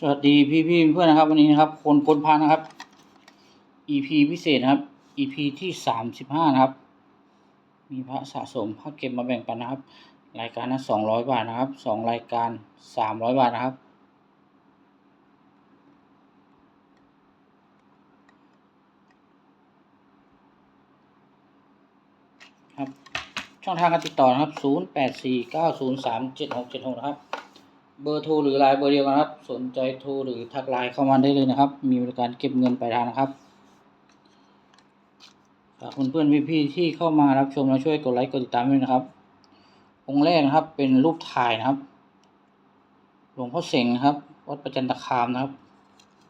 สวัสดีพี่พี่ๆเพื่อนนะครับวันนี้นะครับ คนพ้นพานะครับ EP พิเศษนะครับ EP ที่สามสิบห้านะครับ มีพระสะสมพระเก็บมาแบ่งปันนะครับ รายการละสองร้อยบาทนะครับสองรายการสามร้อยบาทนะครับ ครับ ช่องทางการติดต่อนะครับ0 8 4 9 0 3 7 6 7 6นะครับ เบอร์โทรหรือไลน์เบอร์เดียวกันครับ สนใจโทรหรือทักไลน์เข้ามาได้เลยนะครับ มีบริการเก็บเงินปลายทางนะครับฝากเพื่อนๆพี่ๆที่เข้ามารับชมและช่วยกดไลค์กดติดตามด้วยนะครับ องค์แรกนะครับ เป็นรูปถ่ายนะครับ หลวงพ่อเสงนะครับ วัดประจันตคามนะครับ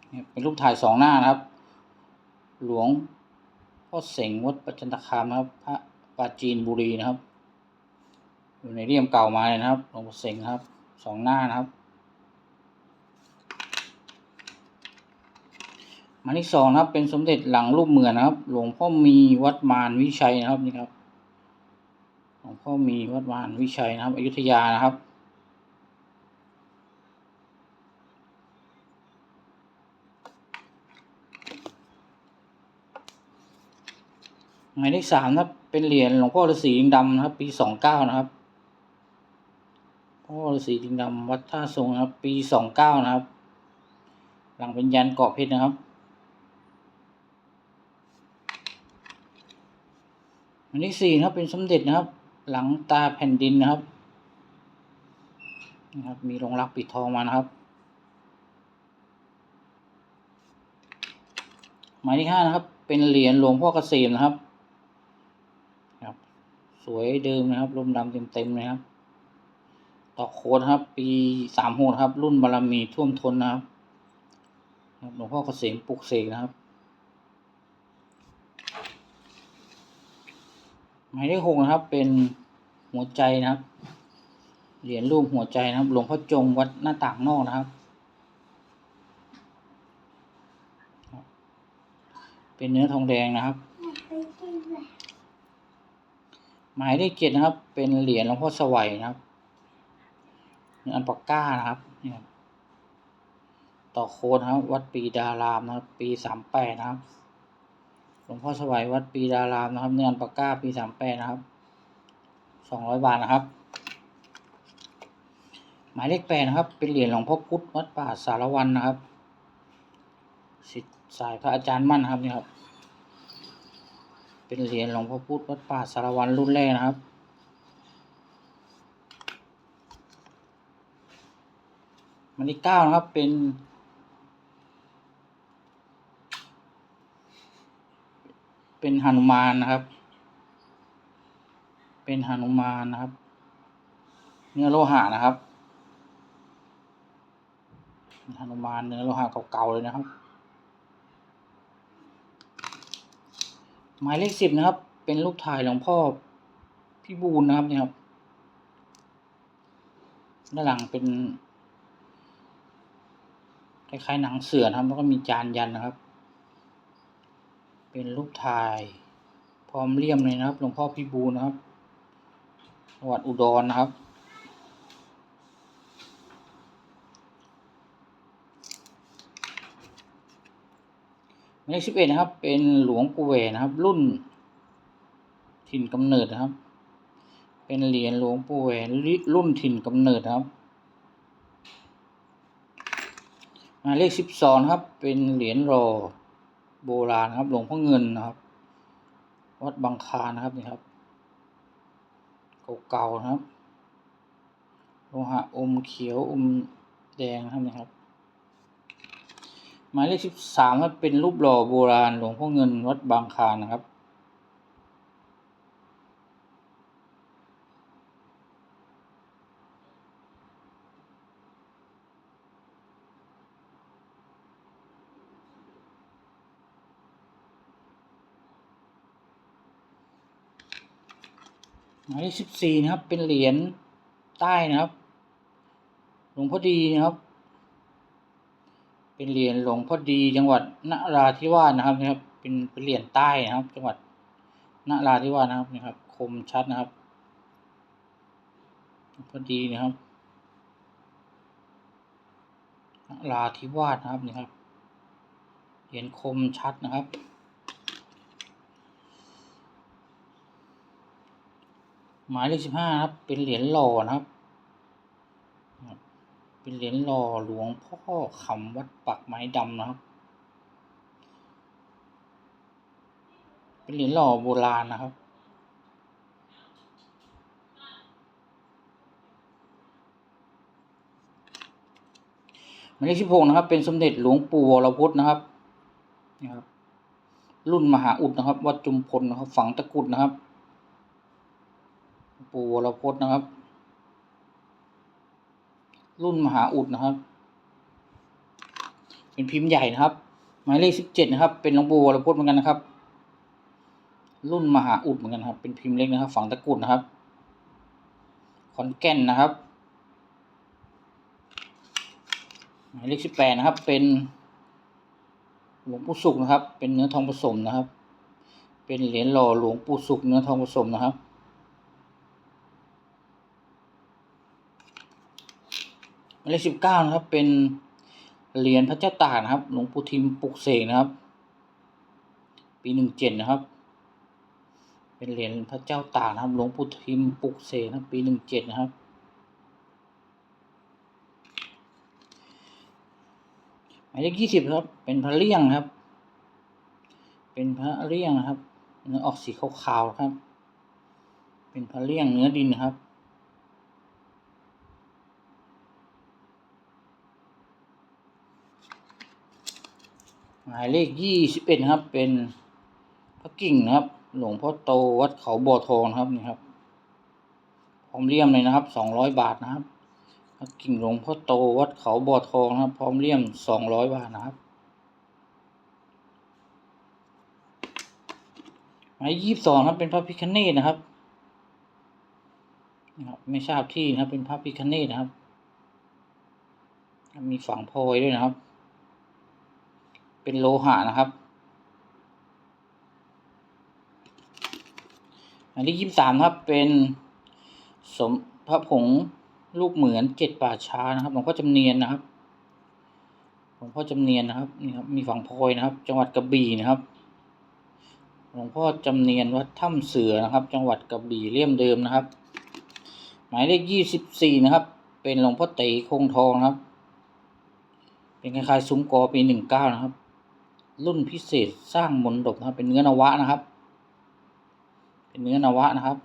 เนี่ยเป็นรูปถ่ายสองหน้านะครับ หลวงพ่อเสงวัดประจันตคามนะครับ พระปราจีนบุรีนะครับ อยู่ในเรียมเก่ามาเลยนะครับ หลวงพ่อเสงนครับ สองหน้านะครับหมายที่สองนะครับ เป็นสมเด็จหลังรูปเหมือนนะครับ หลวงพ่อมีวัดมารวิชัยนะครับนี่ครับ หลวงพ่อมีวัดมารวิชัยนะครับอยุธยานะครับหมายเลขสามนะครับ เป็นเหรียญหลวงพ่อฤาษีดำนะครับ ปีสองเก้านะครับ ฤาษีลิงดำวัดท่าทรงนะครับ ปีสองเก้านะครับ หลังเป็นยันเกาะเพชรนะครับหมายเลขสี่นะครับเป็นสมเด็จนะครับ หลังตาแผ่นดินนะครับนะครับมีลงรักปิดทองมานะครับหมายที่ห้านะครับ เป็นเหรียญหลวงพ่อเกษมนะครับครับ สวยเดิมนะครับลมดำเต็มๆนะครับ ต่อโค้ดครับ ปีสามหกครับ รุ่นบารมีท่วมท้นนะครับครับหลวงพ่อเกษมปลุกเสกนะครับหมายเลขหกนะครับ เป็นหัวใจนะครับ เหรียญรูปหัวใจนะครับ หลวงพ่อจงวัดหน้าต่างนอกนะครับ เป็นเนื้อทองแดงนะครับหมายเลขเจ็ดนะครับ เป็นเหรียญหลวงพ่อสวัยนะครับ อันปากก้านะครับนี่ครับต่อโค้ดนครับ วัดปีดารามนะครับ ปีสามแปดนะครับหลวงพ่อสวัยวัดปีดารามนะครับ เนื้ออันปากก้าปีสามแปดนะครับสองร้อยบาทนะครับ หมายเลขแปดนะครับ เป็นเหรียญหลวงพ่อพุธวัดป่าสารวันนะครับสิทธิ์สายพระอาจารย์มั่นนะครับนี่ครับ เป็นเหรียญหลวงพ่อพุธวัดป่าสารวันรุ่นแรกนะครับ มายเลขเก้านะครับเป็น เป็นหนุมานนะครับ เป็นหนุมานนะครับ เนื้อโลหะนะครับหนุมานเนื้อโลหะเก่าๆเลยนะครับ หมายเลขสิบนะครับ เป็นรูปถ่ายหลวงพ่อพี่บูลนะครับนี่ครับด้านหลังเป็น คล้ายๆหนังเสือนะครับ แล้วก็มีจานยันนะครับ เป็นรูปถ่าย พร้อมเลี่ยมเลยนะครับหลวงพ่อพี่บูลนะครับจังหวัดอุดรนะครับหมายเลขสิบเอ็ดนะครับ เป็นหลวงปู่แหวนะครับ รุ่น ถิ่นกำเนิดนะครับ เป็นเหรียญหลวงปู่แหวนรุ่นถิ่นกำเนิดนะครับ หมายเลขสิบสองครับ เป็นเหรียญรอโบราณครับหลวงพ่อเงินนะครับ วัดบางคานะครับนี่ครับเก่าๆนะครับโลหะอมเขียวอมแดงนะครับนี่ครับ หมายเลขสิบสามครับเป็นรูปหล่อโบราณหลวงพ่อเงินวัดบางคานะครับ หมายเลขสิบสี่นะครับ เป็นเหรียญใต้นะครับ หลวงพ่อดีนะครับ เป็นเหรียญหลวงพ่อดีจังหวัดนราธิวาสนะครับนะครับ เป็นเป็นเหรียญใต้นะครับ จังหวัดนราธิวาสนะครับนะครับ คมชัดนะครับพอดีนะครับลาธิวาสนะครับนี่ครับ เหรียญคมชัดนะครับ หมายเลขสิบห้าครับ เป็นเหรียญหล่อนะครับ เป็นเหรียญหล่อหลวงพ่อขำวัดปักไม้ดำนะครับ เป็นเหรียญหล่อโบราณนะครับ หมายเลขสิบหกนะครับ เป็นสมเด็จหลวงปู่วรพุธนะครับนี่ครับ รุ่นมหาอุดนะครับ วัดจุมพลนะครับ ฝังตะกรุดนะครับ ปู่วรพุธนะครับ รุ่นมหาอุดนะครับ เป็นพิมพ์ใหญ่นะครับ หมายเลขสิบเจ็ดนะครับ เป็นหลวงปู่วรพุธเหมือนกันนะครับ รุ่นมหาอุดเหมือนกันครับ เป็นพิมพ์เล็กนะครับ ฝังตะกรุดนะครับ ขอนแก่นนะครับ หมายเลขสิบแปดนะครับ เป็นหลวงปู่สุขนะครับ เป็นเนื้อทองผสมนะครับ เป็นเหรียญหล่อหลวงปู่สุขเนื้อทองผสมนะครับ หมาย เลขสิบเก้านะครับ เป็นเหรียญพระเจ้าตากนะครับ หลวงปู่ทิมปลุกเสกนะครับ ปีหนึ่งเจ็ดนะครับ เป็นเหรียญพระเจ้าตากนะครับ หลวงปู่ทิมปลุกเสกนะปีหนึ่งเจ็ดนะครับ หมายเลขยี่สิบครับ เป็นพระเลี่ยงครับ เป็นพระเลี่ยงนะครับเนื้อออกสีขาวๆครับ เป็นพระเลี่ยงเนื้อดินนะครับ หมายเลขยี่สิบเอ็ดนครับ เป็นพระกิ่งนะครับ หลวงพ่อโตวัดเขาบ่อทองครับนี่ครับพร้อมเลี่ยมเลยนะครับสองร้อยบาทนะครับพระกิ่งหลวงพ่อโตวัดเขาบ่อทองนะครับ พร้อมเลี่ยมสองร้อยบาทนะครับหมายยี่สิบสองครับเป็นพระพิคเนตนะครับนะครับ ไม่ทราบที่นะครับ เป็นพระพิคเนตนะครับ มีฝังพลอยด้วยนะครับ เป็นโลหะนะครับ อันที่ยี่สิบสามครับเป็นสมพระผงลูกเหมือนเจ็ดป่าช้านะครับหลวงพ่อจำเนียนนะครับหลวงพ่อจำเนียนนะครับนี่ครับมีฝังพลอยนะครับ จังหวัดกระบี่นะครับหลวงพ่อจำเนียนวัดถ้ำเสือนะครับ จังหวัดกระบี่เลี่ยมเดิมนะครับ หมายเลขยี่สิบสี่นะครับ เป็นหลวงพ่อเต๋คงทองนะครับ เป็นคล้ายๆซุ้มกอปีหนึ่งเก้านะครับ รุ่นพิเศษสร้างมนดบนะครับ เป็นเนื้อนวะนะครับ เป็นเนื้อนวะนะครับ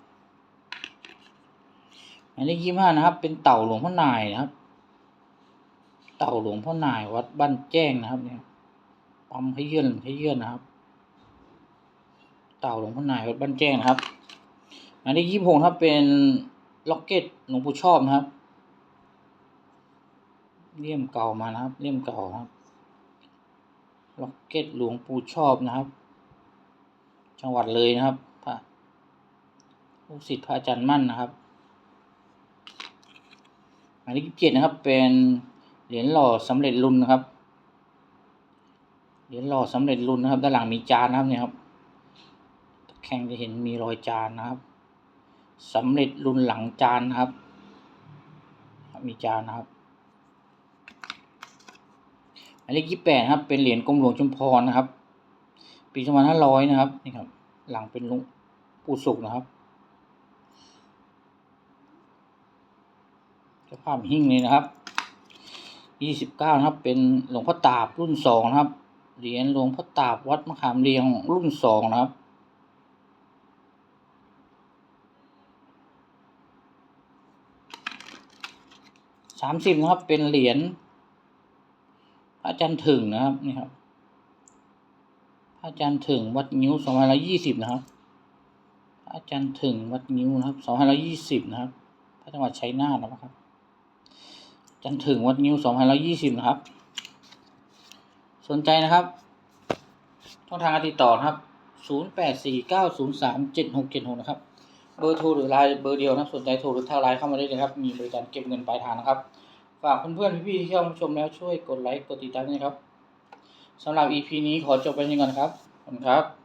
หมายเลขยี่ห้านะครับ เป็นเต่าหลวงพ่อนายนะครับ เต่าหลวงพ่อนายวัดบ้านแจ้งนะครับ เนี่ยปั๊มให้เยื่อนให้เยื่อนนะครับ เต่าหลวงพ่อนายวัดบ้านแจ้งนะครับหมายเลขยี่หกครับเป็นล็อกเก็ตหลวงปู่ชอบนะครับ เลี่ยมเก่ามานะครับ เลี่ยมเก่าครับ ล็อกเก็ตหลวงปู่ชอบนะครับ จังหวัดเลยนะครับพระลูกศิษย์พระอาจารย์มั่นนะครับหมายเลขเจ็ดนะครับ เป็นเหรียญหล่อสำเร็จรุ่นนะครับ เหรียญหล่อสำเร็จรุ่นนะครับ ด้านหลังมีจานนะครับเนี่ยครับแข่งจะเห็นมีรอยจานนะครับสำเร็จรุ่นหลังจานนะครับ มีจานนะครับายเลขยี่แปดครับ เป็นเหรียญกรมหลวงชุมพรนะครับ ปีสองพันห้าร้อยนะครับนี่ครับ หลังเป็นหลุงปู่สุกนะครับเจ้าภาพหิ้งเลยนะครับยี่สิบเก้านะครับ เป็นหลวงพ่อตาบรุ่นสองนะครับ เหรียญหลวงพ่อตาบวัดมะขามเรียงรุ่นสองนะครับสามสิบนะครับ เป็นเหรียญ อาจารย์ถึงนะครับนี่ครับพระอาจารย์ถึงวัดนิ้วสองพันร้อยี่สิบนะครับพระอาจารย์ถึงวัดนิ้วนะครับสองพันร้อยี่สิบนะครับพระจังหวัดชัยนาทนะครับอาจารย์ถึงวัดนิ้วสองพันร้อยี่สิบนะครับ สนใจนะครับช่องทางการติดต่อครับศูนย์แปดสี่เก้าศูนย์สามเจ็ดหกเจ็ดหกนะครับ เบอร์โทรหรือไลน์เบอร์เดียวนะสนใจโทรหรือทักไลน์เข้ามาได้เลยครับ มีบริการเก็บเงินปลายทางนะครับ ฝากเพื่อนๆพี่ๆที่เข้ามาชมแล้วช่วยกดไลค์กดติดตามนะครับสำหรับ EP นี้ขอจบไปที่นี่ก่อนครับขอบคุณครับ